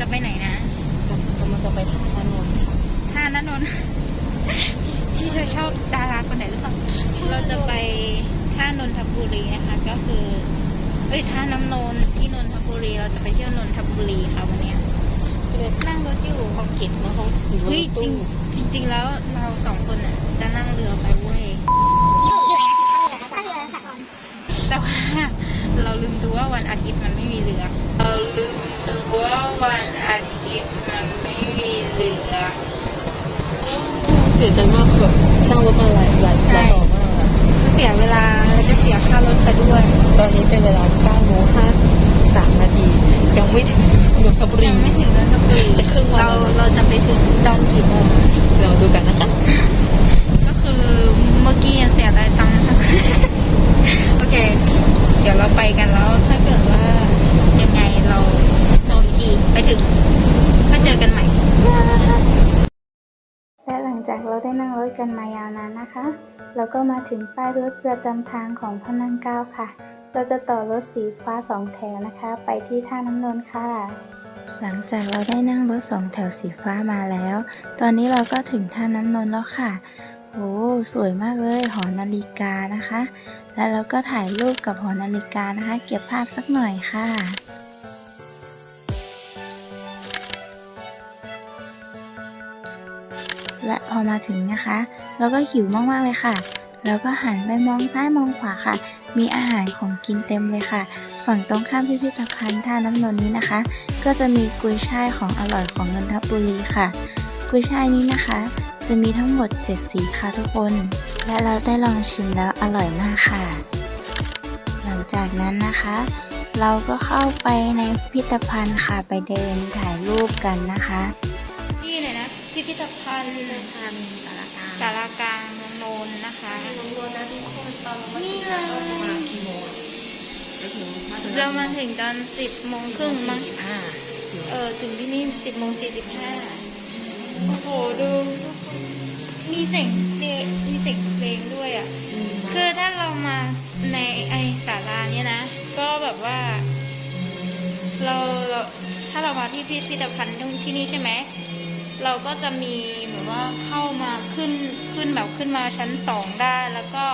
จะไปไหนนะกำลังจะไปท่าถนนท่านันนนท์ที่เธอชอบดาราคนไหนหรือเปล่าเราจะไปท่านนทบุรีนะคะ ก็คือ เอ้ยท่าน้ำนนท์ที่นนทบุรี เราจะไปเที่ยวนนทบุรีค่ะวันเนี้ยนั่งรถอยู่เขาเก็บมาเขาอยู่บนเฮ้ยจริตู้งจริง ๆ แล้วเราสองคนอะ จะนั่งเรือไปเว้ยแต่ว่าเราลืมดูว่าวันอาทิตย์มันไม่มีเรือเรา ลืมดูว่าวันอาทิตย์มันไม่มีเรือเสียใจมากคือแบบนั่งรถมาหลายหลายหลายต่อมากอะเสียเวลาแล้วก็เสียค่ารถไปด้วย ตอนนี้เป็นเวลา9โมง53นาที ยังไม่ถึงนนทบุรียังไม่ถึงนนทบุรีจะครึ่งวันเราแล้วเราจะไปถึงตอนกี่โมงเราดูกันนะคะ ก็คือเมื่อกี้ยังเสียดายตังค์นะโอเค เดี๋ยวเราไปกันแล้วถ้ายังไงเราโดนอีก ไปถึงก็เจอกันใหม่ และหลังจากเราได้นั่งรถกันมายาวนานนะคะ เราก็มาถึงป้ายรถประจำทางของพระนังเกล้าค่ะ เราจะต่อรถสีฟ้าสองแถวนะคะ ไปที่ท่าน้ำนนท์ค่ะ หลังจากเราได้นั่งรถสองแถวสีฟ้ามาแล้ว ตอนนี้เราก็ถึงท่าน้ำนนท์แล้วค่ะโอ้สวยมากเลยหอนาฬิกานะคะ แล้วเราก็ถ่ายรูปกับหอนาฬิกานะคะ เก็บภาพสักหน่อยค่ะ และพอมาถึงนะคะ เราก็หิวมากๆเลยค่ะ แล้วก็หันไปมองซ้ายมองขวาค่ะ มีอาหารของกินเต็มเลยค่ะ ฝั่งตรงข้ามพิพิธภัณฑ์ท่าน้ำนนท์นี้นะคะ ก็จะมีกุยช่ายของอร่อยของนนทบุรีค่ะ กุยช่ายนี้นะคะ จะมีทั้งหมด 7 สีค่ะทุกคน และเราได้ลองชิมแล้วอร่อยมากค่ะ หลังจากนั้นนะคะ เราก็เข้าไปในพิพิธภัณฑ์ค่ะไปเดินถ่ายรูปกันนะคะ ไหนนะพิพิธภัณฑ์พันสารการสารกลางเมืองนนท์นะคะน้องโดนนะทุกคนตอนเรามานี่เลยประมาณกี่โมงอะไปถึงเรามาถึงตอนสิบโมงครึ่งมั้งอ่าเออถึงที่นี่สิบโมงสี่สิบห้าโอ้โหดูทุกคนมีเสียงเพลงมีเสียงเพลงด้วยอะคือถ้าเรามาในไอศาลาเนี้ยนะ ก็แบบว่า เราเราถ้าเรามาที่พิพิธภัณฑ์ที่นี่ใช่ไหม เราก็จะมีแบบว่าเข้ามาขึ้นขึ้นแบบขึ้นมาชั้นสองได้แล้วก็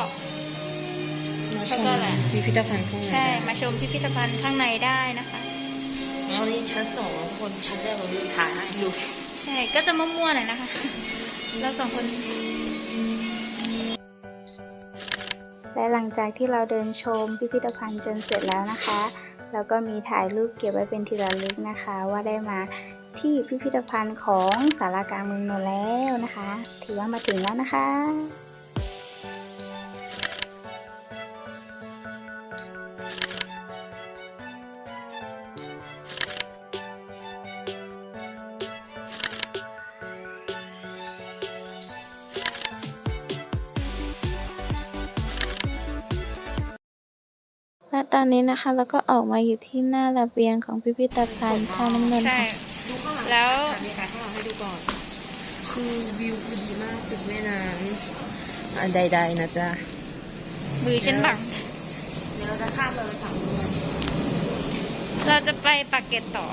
มาชแล้วมก็อะไรพิพิธภัณฑ์ข้างในใช่มาชมพิพิธภัณฑ์ข้างในได้นะคะแล้วนี่ชั้นสองแล้วทุกคนชั้นแรกเราลืมถ่ายให้ดูใช่ก็จะมั่วๆหน่อยนะคะ เราสองคนและหลังจากที่เราเดินชมพิพิธภัณฑ์จนเสร็จแล้วนะคะ เราก็มีถ่ายรูปเก็บไว้เป็นที่ระลึกนะคะ ว่าได้มา ที่พิพิธภัณฑ์ของสารากลางเมืองนนท์แล้วนะคะ ถือว่ามาถึงแล้วนะคะและตอนนี้นะคะเราก็ออกมาอยู่ที่หน้าระเบียงของพิพิธภัณฑ์ท่าน้ำนนท์ใช่ค่ะดูข้างหลัง แล้ว มีการข้างหลังให้ดูก่อน คือวิวคือดีมากติดแม่น้ำอันใดๆนะจ๊ะ มือฉันบังเดี๋ยวเราจะข้ามเราไปฝั่งนู้นเราจะไปปากเกร็ดต่อ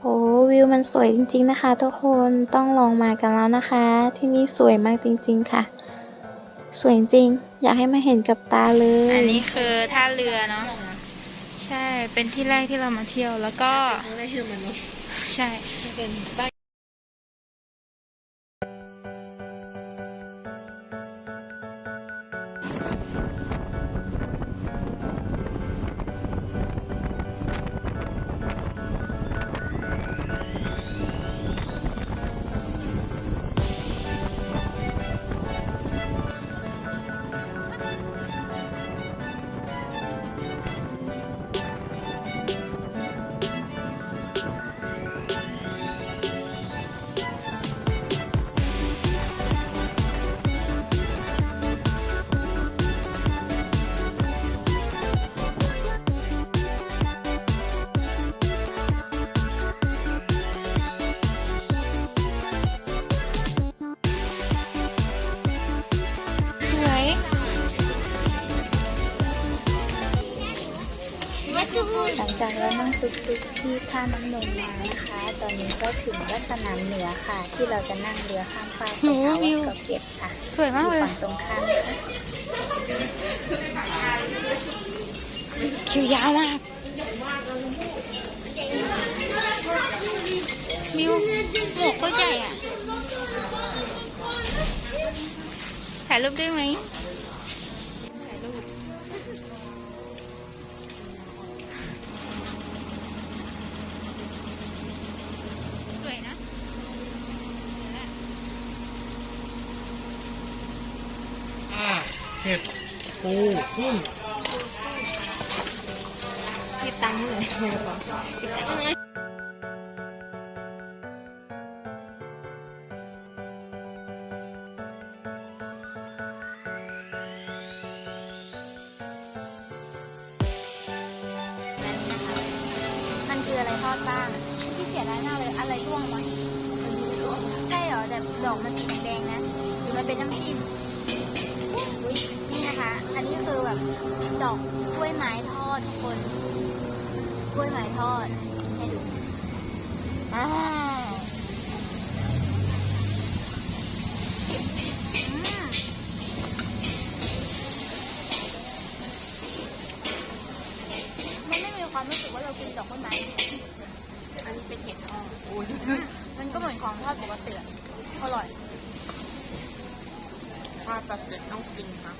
โอ้วิวมันสวยจริง ๆนะคะ ทุกคนต้องลองมากันแล้วนะคะ ที่นี่สวยมากจริง ๆ ค่ะ สวยจริง อยากให้มาเห็นกับตาเลย อันนี้คือท่าเรือเนาะใช่เป็นที่แรกที่เรามาเที่ยวแล้วก็ครั้งแรกที่เรามาเนาะใช่ เป็นบ้านน นั่งตุ๊กๆที่ท่าน้ำนมมานะคะ ตอนนี้ก็ถึงวัดสนามเหนือค่ะ ที่เราจะนั่งเรือข้ามฟากไปหาวัดเกาะเกร็ดค่ะสวยมากอยู่เลยฝั่งตรงข้ามนะคะคิวยาวมากมิวหมวกก็ใหญ่อะถ่ายรูปได้ไหม ปูกุ้งคิดตังค์เลยเดี๋ยวก่อนมันคืออะไรทอดบ้างที่เสียดายมาเลยอะไรร่วงวะใช่เหรอแต่ดอกมันสีแดงๆนะหรือมันเป็นน้ำจิ้ม นะคะอันนี้คือแบบดอกกล้วยไม้ทอดทุกคนกล้วยไม้ทอดให้ดูอ้าวอืมมันไม่มีความรู้สึกว่าเรากินดอกกล้วยไม้อันนี้เป็นเห็ดทอดโอ้ยมันก็เหมือนของทอดปกติอะอร่อยทอดแบบเด็ดต้องกินนะ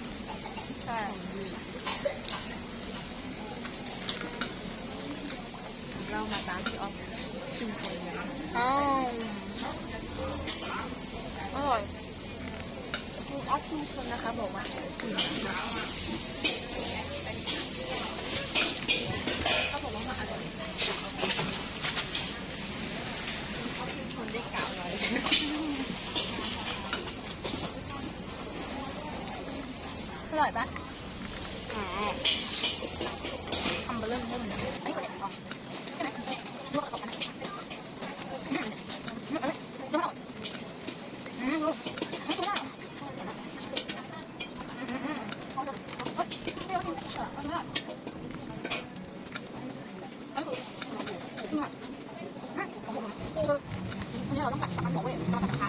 ใช่เรามาตามที่ออฟชิมคนเลยนะอ้าวอร่อยคือออฟทุกคนนะคะ บอกว่ากินนะเขาบอกว่ามันอร่อยคนได้กล่าวไว้ อร่อยปะ อ๋อ ทำมาเริ่มเริ่มอันนี้ก็เห็ดทองใช่ไหมลวกกับกันอืมอืมเอะไรดูไม่ออกอืมดูไม่คุ้นอะอืมอืมอืมเอาดูเฮ้ยเดี๋ยวดูเออเอาดูอะเอาดูอืมอะอืมโอ้โหคือวันนี้เราต้อง กัดสั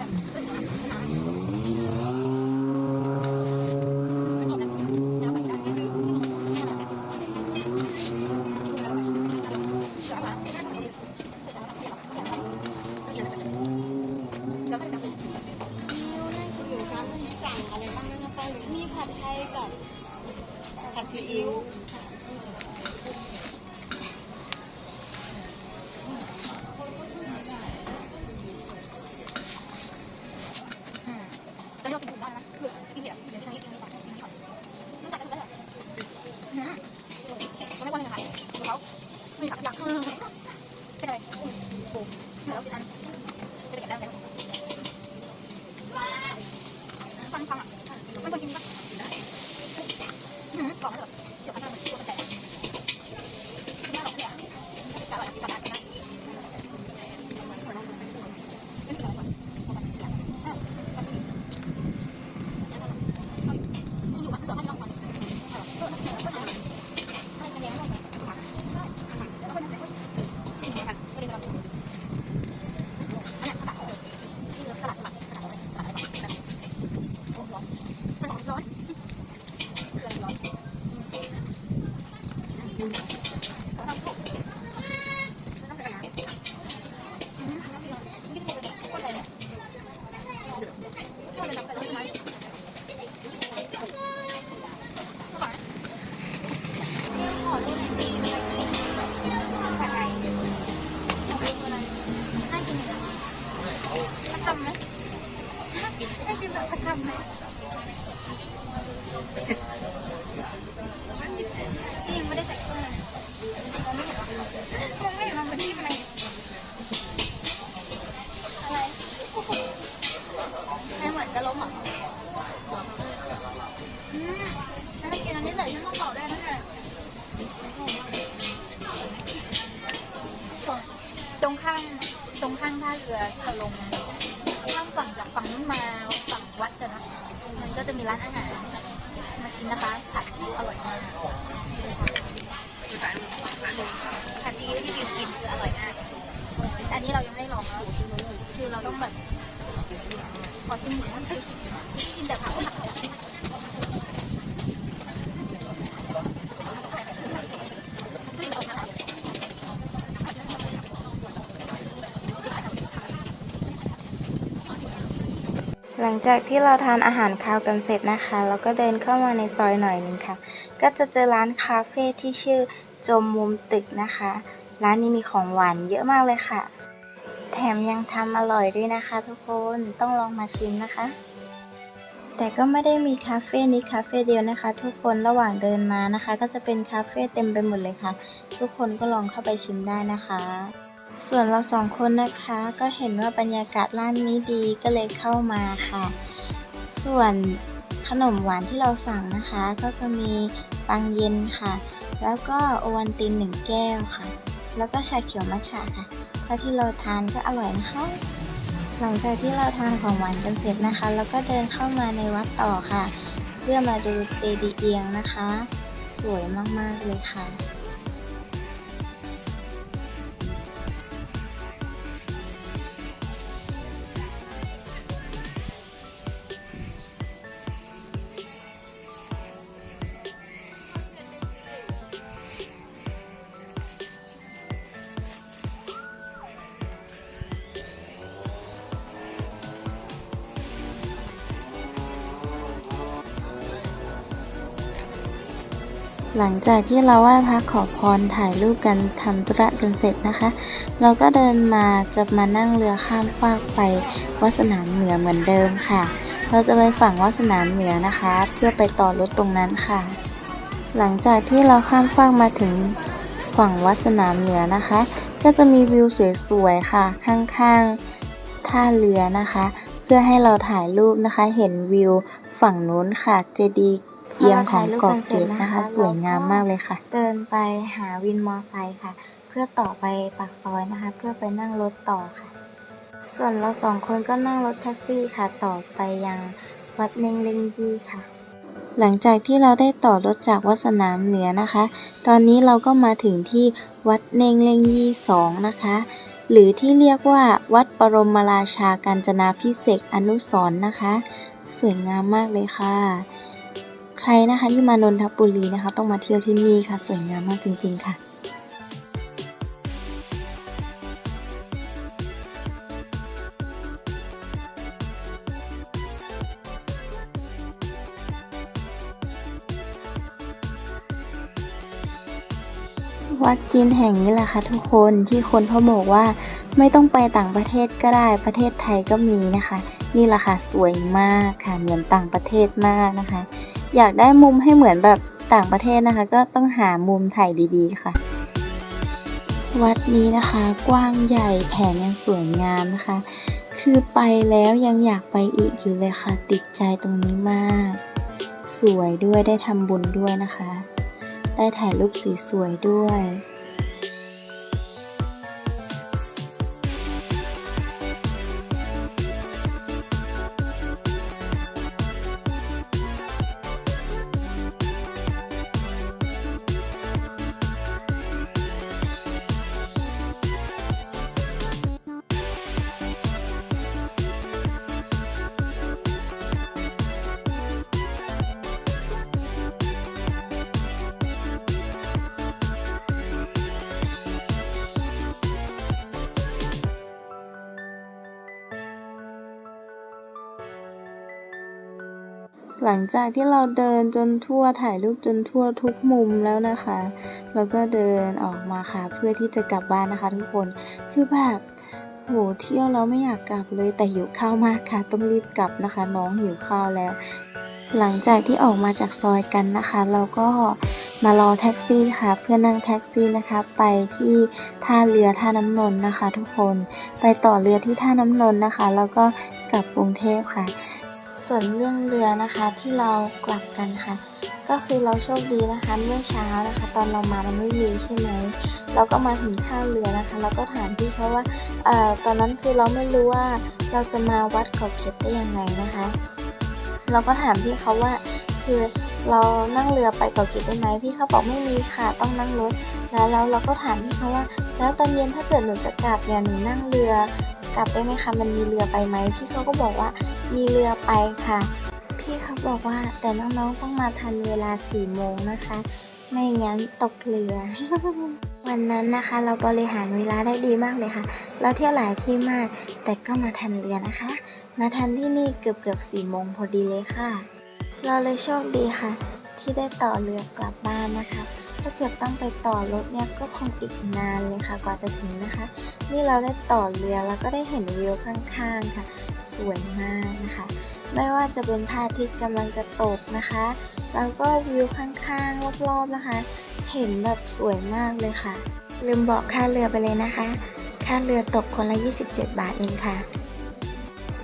สักคำไหมได้กินแบบสักคำไหมนี่ยังไม่ได้ใส่เครื่องมองไม่เห็นหรอมองไม่เห็นมันเป็นที่อะไรอะไรไม่เหมือนจะล้มเหรออืมถ้ากินอันนี้เสร็จฉันต้องบอได้นะเนี่ยตรงข้างตรงข้างท่าเรือที่เราลงนะข้าม ฝั่งจากฝั่งนู้นมาฝั่งวัดกันะมันก็จะมีร้านอาหารมากินนะคะผัดซีอิ๊วอร่อยมากผัดซีอิ๊วที่บิวกินคืออร่อยมากอันนี้เรายังไม่ได้ลองนะคือเราต้องแบบขอชิมหมูคือกินแต่ผัก หลัง จากที่เราทานอาหารคาวกันเสร็จนะคะเราก็เดินเข้ามาในซอยหน่อยนึงค่ะ ก็จะเจอร้านคาเฟ่ที่ชื่อจมมุมตึกนะคะ ร้านนี้มีของหวานเยอะมากเลยค่ะ แถมยังทำอร่อยด้วยนะคะ ทุกคนต้องลองมาชิมนะคะ แต่ก็ไม่ได้มีคาเฟ่นี้คาเฟ่เดียวนะคะ ทุกคนระหว่างเดินมานะคะ ก็จะเป็นคาเฟ่เต็มไปหมดเลยค่ะ ทุกคนก็ลองเข้าไปชิมได้นะคะ ส่วนเราสองคนนะคะก็เห็นว่าบรรยากาศร้านนี้ดีก็เลยเข้ามาค่ะ ส่วนขนมหวานที่เราสั่งนะคะ ก็จะมีปังเย็นค่ะ แล้วก็โอวัลตินหนึ่งแก้วค่ะ แล้วก็ชาเขียวมัทฉะค่ะเท่าที่เราทานก็อร่อยนะคะ หลังจากที่เราทานของหวานกันเสร็จนะคะ แล้วก็เดินเข้ามาในวัดต่อค่ะ เพื่อมาดูเจดีย์เอียงนะคะ สวยมากๆเลยค่ะ หลังจากที่เราไหว้พระขอพรถ่ายรูปกันทำธุระกันเสร็จนะคะ เราก็เดินมาจะมานั่งเรือข้ามฟากไปวัดสนามเหนือเหมือนเดิมค่ะ เราจะไปฝั่งวัดสนามเหนือนะคะ เพื่อไปต่อรถตรงนั้นค่ะ หลังจากที่เราข้ามฟากมาถึงฝั่งวัดสนามเหนือนะคะ ก็จะมีวิวสวยๆค่ะ ข้างๆท่าเรือนะคะ เพื่อให้เราถ่ายรูปนะคะ เห็นวิวฝั่งนู้นค่ะเจดีย์ เอียงของเกาะเกร็ดนะคะ สวยงามมากเลยค่ะ เดินไปหาวินมอไซค์ค่ะ เพื่อต่อไปปากซอยนะคะ เพื่อไปนั่งรถต่อค่ะ ส่วนเราสองคนก็นั่งรถแท็กซี่ค่ะ ต่อไปยังวัดเนงเลงยีค่ะ หลังจากที่เราได้ต่อรถจากวัดสนามเหนือนะคะ ตอนนี้เราก็มาถึงที่วัดเนงเลงยีสองนะคะ หรือที่เรียกว่าวัดปรมราชากาญจนาพิเศษกอนุสรณ์นะคะ สวยงามมากเลยค่ะ ใครนะคะที่มานนทบุรีนะคะ ต้องมาเที่ยวที่นี่ค่ะ สวยงามมากจริง ๆ ค่ะวัดจีนแห่งนี้แหละค่ะทุกคนที่คนเขาบอกว่าไม่ต้องไปต่างประเทศก็ได้ประเทศไทยก็มีนะคะ นี่แหละค่ะสวยมากค่ะเหมือนต่างประเทศมากนะคะ อยากได้มุมให้เหมือนแบบต่างประเทศนะคะ ก็ต้องหามุมถ่ายดีๆค่ะ วัดนี้นะคะกว้างใหญ่แถมยังสวยงามนะคะ คือไปแล้วยังอยากไปอีกอยู่เลยค่ะ ติดใจตรงนี้มาก สวยด้วยได้ทำบุญด้วยนะคะ ได้ถ่ายรูปสวยๆด้วย หลังจากที่เราเดินจนทั่วถ่ายรูปจนทั่วทุกมุมแล้วนะคะ แล้วก็เดินออกมาค่ะ เพื่อที่จะกลับบ้านนะคะ ทุกคนคือแบบโหเที่ยวแล้วไม่อยากกลับเลยแต่หิวข้าวมากค่ะ ต้องรีบกลับนะคะ น้องหิวข้าวแล้ว หลังจากที่ออกมาจากซอยกันนะคะ เราก็มารอแท็กซี่ค่ะ เพื่อนั่งแท็กซี่นะคะ ไปที่ท่าเรือท่าน้ำนนท์นะคะ ทุกคนไปต่อเรือที่ท่าน้ำนนท์นะคะ แล้วก็กลับกรุงเทพค่ะ ส่วนเรื่องเรือนะคะที่เรากลับกันค่ะ ก็คือเราโชคดีนะคะ เมื่อเช้านะคะ ตอนเรามามันไม่มีใช่ไหมเราก็มาถึงท่าเรือนะคะ เราก็ถามพี่เขาว่าเอ่อตอนนั้นคือเราไม่รู้ว่าเราจะมาวัดเกาะเข็ดได้ยังไงนะคะ เราก็ถามพี่เขาว่าคือเรานั่งเรือไปเกาะเกร็ดได้ไหมพี่เขาบอกไม่มีค่ะต้องนั่งรถแล้วแล้วเราก็ถามพี่เขาว่า แล้วตอนเย็นถ้าเกิดหนูจะกลับเนี่ยหนูนั่งเรือ กลับได้ไหมคะมันมีเรือไปไหมพี่เขาก็บอกว่ามีเรือไปค่ะ พี่เขาบอกว่าแต่น้องๆต้องมาทันเวลาสี่โมงนะคะ ไม่งั้นตกเรือ วันนั้นนะคะเราบริหารเวลาได้ดีมากเลยค่ะ เราเที่ยวหลายที่มาก แต่ก็มาทันเรือนะคะ มาทันที่นี่เกือบเกือบสี่โมงพอดีเลยค่ะ เราเลยโชคดีค่ะ ที่ได้ต่อเรือกลับบ้านนะคะ ถ้าเกิดต้องไปต่อรถเนี่ยก็คงอีกนานเลยค่ะกว่าจะถึงนะคะ นี่เราได้ต่อเรือแล้วก็ได้เห็นวิวข้างๆค่ะ สวยมากนะคะ ไม่ว่าจะเป็นพระอาทิตย์กำลังจะตกนะคะแล้วก็วิวข้างๆรอบๆนะคะ เห็นแบบสวยมากเลยค่ะ ลืมบอกค่าเรือไปเลยนะคะ ค่าเรือตกคนละ 27 บาทเองค่ะ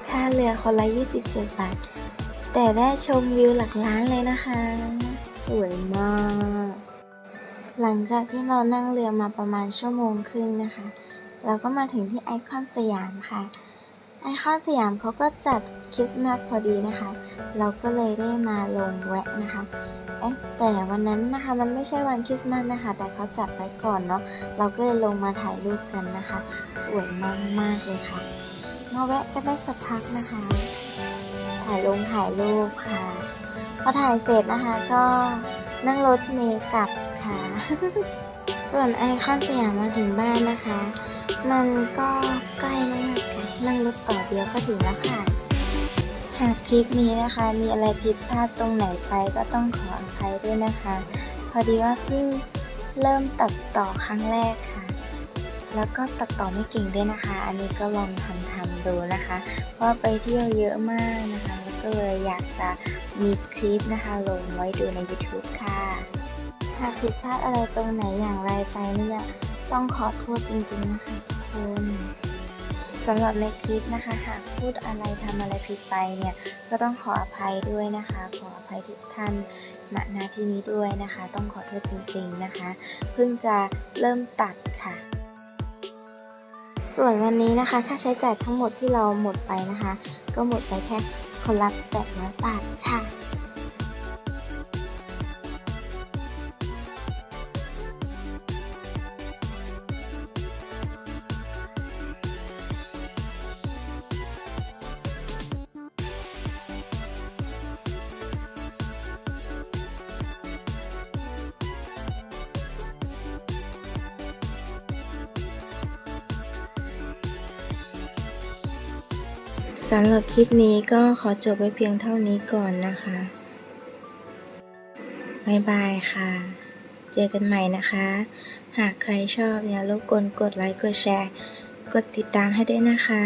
ค่าเรือคนละ 27 บาท แต่ได้ชมวิวหลักล้านเลยนะคะ สวยมาก หลังจากที่เรานั่งเรือมาประมาณชั่วโมงครึ่งนะคะ เราก็มาถึงที่ไอคอนสยามค่ะ ไอคอนสยามเขาก็จัดคริสต์มาสพอดีนะคะ เราก็เลยได้มาลงแวะนะคะ เอ๊ะแต่วันนั้นนะคะมันไม่ใช่วันคริสต์มาสนะคะ แต่เขาจัดไว้ก่อนเนาะ เราก็เลยลงมาถ่ายรูปกันนะคะ สวยมากมากเลยค่ะ มาแวะกันได้สักพักนะคะ ถ่ายลงถ่ายรูปค่ะ พอถ่ายเสร็จนะคะก็ นั่งรถเมล์กลับค่ะ ส่วนไอคอนสยามมาถึงบ้านนะคะ มันก็ใกล้มากค่ะ นั่งรถต่อเดียวก็ถึงแล้วค่ะ หากคลิปนี้นะคะ มีอะไรผิดพลาดตรงไหนไปก็ต้องขออภัยด้วยนะคะ พอดีว่าเพิ่งเริ่มตัดต่อครั้งแรกค่ะ แล้วก็ตัดต่อไม่เก่งด้วยนะคะ อันนี้ก็ลองทำทำๆดูนะคะเพราะว่าไปเที่ยวเยอะมากนะคะ ก็เลยอยากจะมีคลิปนะคะลงไว้ดูใน YouTube ค่ะ หากผิดพลาดอะไรตรงไหนอย่างไรไปเนี่ยต้องขอโทษจริงๆนะคะทุกคนสำหรับในคลิปนะคะ หากพูดอะไรทำอะไรผิดไปเนี่ย ก็ต้องขออภัยด้วยนะคะ ขออภัยทุกท่านณนาที่นี้ด้วยนะคะ ต้องขอโทษจริงๆนะคะ เพิ่งจะเริ่มตัดค่ะ ส่วนวันนี้นะคะ ค่าใช้จ่ายทั้งหมดที่เราหมดไปนะคะ ก็หมดไปแค่ คนละ800บาทค่ะ สำหรับคลิปนี้ก็ขอจบไว้เพียงเท่านี้ก่อนนะคะบายบายค่ะ เจอกันใหม่นะคะ หากใครชอบอย่าลบกวนกดไลค์กดแชร์ กดติดตามให้ด้วยนะคะ